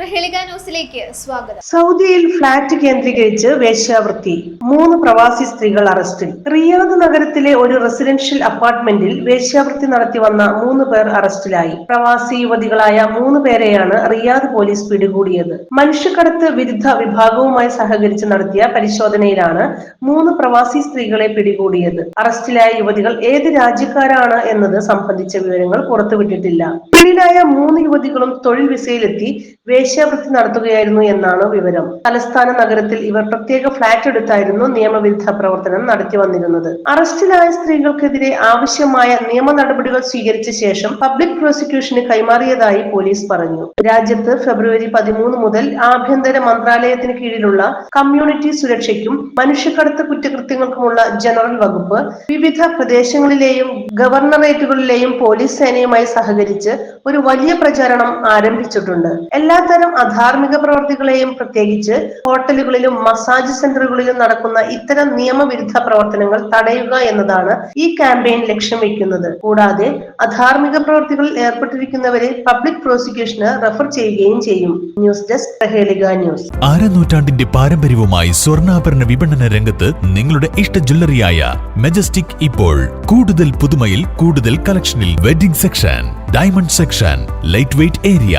ന്യൂസിലേക്ക് സ്വാഗതം. സൗദിയിൽ ഫ്ളാറ്റ് കേന്ദ്രീകരിച്ച് വേശ്യാവൃത്തി. മൂന്ന് പ്രവാസി സ്ത്രീകൾ അറസ്റ്റിൽ. റിയാദ് നഗരത്തിലെ ഒരു റെസിഡൻഷ്യൽ അപ്പാർട്ട്മെന്റിൽ വേശ്യാവൃത്തി നടത്തി വന്ന മൂന്ന് പേർ അറസ്റ്റിലായി. പ്രവാസി യുവതികളായ മൂന്ന് പേരെയാണ് റിയാദ് പോലീസ് പിടികൂടിയത്. മനുഷ്യക്കടത്ത് വിരുദ്ധ വിഭാഗവുമായി സഹകരിച്ച് നടത്തിയ പരിശോധനയിലാണ് മൂന്ന് പ്രവാസി സ്ത്രീകളെ പിടികൂടിയത്. അറസ്റ്റിലായ യുവതികൾ ഏത് രാജ്യക്കാരാണ് എന്നത് സംബന്ധിച്ച വിവരങ്ങൾ പുറത്തുവിട്ടിട്ടില്ല. പിടിയിലായ മൂന്ന് യുവതികളും തൊഴിൽ വിസയിലെത്തി വേശ്യാവൃത്തി നടത്തുകയായിരുന്നു എന്നാണ് വിവരം. തലസ്ഥാന നഗരത്തിൽ ഇവർ പ്രത്യേക ഫ്ളാറ്റ് എടുത്തായിരുന്നു നിയമവിരുദ്ധ പ്രവർത്തനം നടത്തി വന്നിരുന്നത്. അറസ്റ്റിലായ സ്ത്രീകൾക്കെതിരെ ആവശ്യമായ നിയമ നടപടികൾ സ്വീകരിച്ച ശേഷം പബ്ലിക് പ്രോസിക്യൂഷന് കൈമാറിയതായി പോലീസ് പറഞ്ഞു. രാജ്യത്ത് ഫെബ്രുവരി പതിമൂന്ന് മുതൽ ആഭ്യന്തര മന്ത്രാലയത്തിന് കീഴിലുള്ള കമ്മ്യൂണിറ്റി സുരക്ഷയ്ക്കും മനുഷ്യക്കടത്ത് കുറ്റകൃത്യങ്ങൾക്കുമുള്ള ജനറൽ വകുപ്പ് വിവിധ പ്രദേശങ്ങളിലെയും ഗവർണറേറ്റുകളിലെയും പോലീസ് സേനയുമായി സഹകരിച്ച് ഒരു വലിയ പ്രചാരണം ആരംഭിച്ചിട്ടുണ്ട്. എല്ലാത്തരം അധാർമിക പ്രവർത്തികളെയും പ്രത്യേകിച്ച് ഹോട്ടലുകളിലും മസാജ് സെന്ററുകളിലും നടക്കുന്ന ഇത്തരം നിയമവിരുദ്ധ പ്രവർത്തനങ്ങൾ തടയുക എന്നതാണ് ഈ ക്യാമ്പയിൻ ലക്ഷ്യം വെക്കുന്നത്. കൂടാതെ അധാർമിക പ്രവർത്തികളിൽ ഏർപ്പെട്ടിരിക്കുന്നവരെ പബ്ലിക് പ്രോസിക്യൂഷന് റെഫർ ചെയ്യുകയും ചെയ്യും. News desk Prahelika news. അരനൂറ്റാണ്ടിന്റെ പാരമ്പര്യവുമായി സ്വർണാഭരണ വിപണന രംഗത്ത് നിങ്ങളുടെ ഇഷ്ട ജ്വല്ലറിയായ മെജസ്റ്റിക് ഇപ്പോൾ. കൂടുതൽ പുതുമയിൽ കൂടുതൽ കളക്ഷനിൽ wedding section diamond section light weight area